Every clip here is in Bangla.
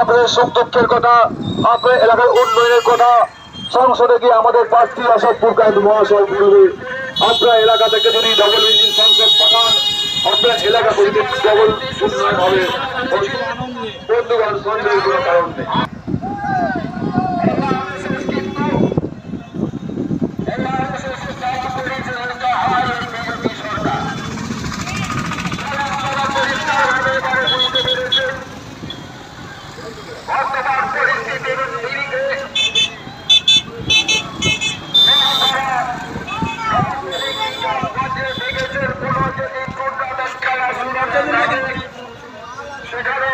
আপনাদের সুখ দুঃখের কথা আপনার এলাকার উন্নয়নের কথা, সংসদে গিয়ে আমাদের প্রার্থী অশোক পুরকান্ত মহাশয় বলবে, আপনার এলাকা থেকে যদি ডবল ইঞ্জিন সংসদ পাঠান, আপনার এলাকা পরিবেশ ডবল উন্নয়ন হবে। বন্ধুগণ, সন্দেহের কোনো কারণ নেই।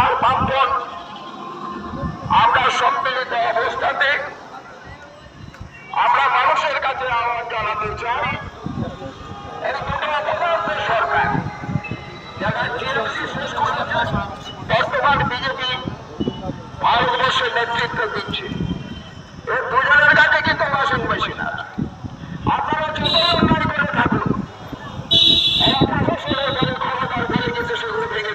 আর আমরা সম্মিলিত অবস্থাতে আমরা মানুষের কাছে আহ্বান জানাতে চাই। সরকার, যারা বর্তমান বিজেপি ভারতবর্ষের নেতৃত্ব দিচ্ছে এই দুজনের কাছে কিন্তু বাসন বেশি না আপনারা যত অন্যায় করে থাকুন এই প্রশাসনের কাছে ক্ষমতার ফেলে কিন্তু সেগুলো ভেঙে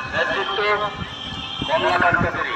নেতৃত্ব কমলাকান্ত গিরি